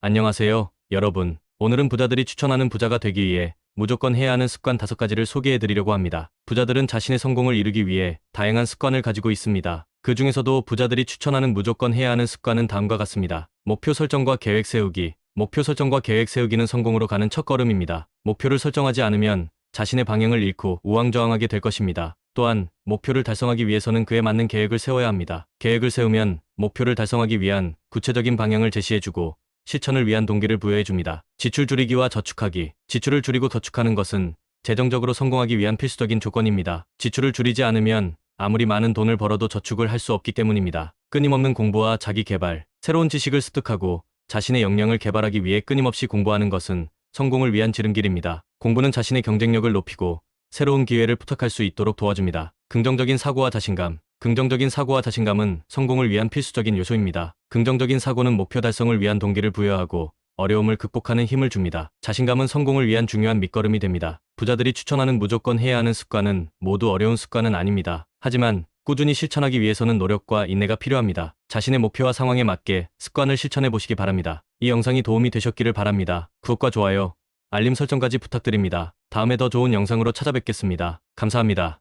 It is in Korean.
안녕하세요, 여러분. 오늘은 부자들이 추천하는 부자가 되기 위해 무조건 해야 하는 습관 다섯 가지를 소개해 드리려고 합니다. 부자들은 자신의 성공을 이루기 위해 다양한 습관을 가지고 있습니다. 그 중에서도 부자들이 추천하는 무조건 해야 하는 습관은 다음과 같습니다. 목표 설정과 계획 세우기. 목표 설정과 계획 세우기는 성공으로 가는 첫 걸음입니다. 목표를 설정하지 않으면 자신의 방향을 잃고 우왕좌왕하게 될 것입니다. 또한 목표를 달성하기 위해서는 그에 맞는 계획을 세워야 합니다. 계획을 세우면 목표를 달성하기 위한 구체적인 방향을 제시해주고 실천을 위한 동기를 부여해줍니다. 지출 줄이기와 저축하기. 지출을 줄이고 저축하는 것은 재정적으로 성공하기 위한 필수적인 조건입니다. 지출을 줄이지 않으면 아무리 많은 돈을 벌어도 저축을 할 수 없기 때문입니다. 끊임없는 공부와 자기 개발, 새로운 지식을 습득하고 자신의 역량을 개발하기 위해 끊임없이 공부하는 것은 성공을 위한 지름길입니다. 공부는 자신의 경쟁력을 높이고 새로운 기회를 부탁할 수 있도록 도와줍니다. 긍정적인 사고와 자신감. 긍정적인 사고와 자신감은 성공을 위한 필수적인 요소입니다. 긍정적인 사고는 목표 달성을 위한 동기를 부여하고 어려움을 극복하는 힘을 줍니다. 자신감은 성공을 위한 중요한 밑거름이 됩니다. 부자들이 추천하는 무조건 해야 하는 습관은 모두 어려운 습관은 아닙니다. 하지만 꾸준히 실천하기 위해서는 노력과 인내가 필요합니다. 자신의 목표와 상황에 맞게 습관을 실천해 보시기 바랍니다. 이 영상이 도움이 되셨기를 바랍니다. 구독과 좋아요, 알림 설정까지 부탁드립니다. 다음에 더 좋은 영상으로 찾아뵙겠습니다. 감사합니다.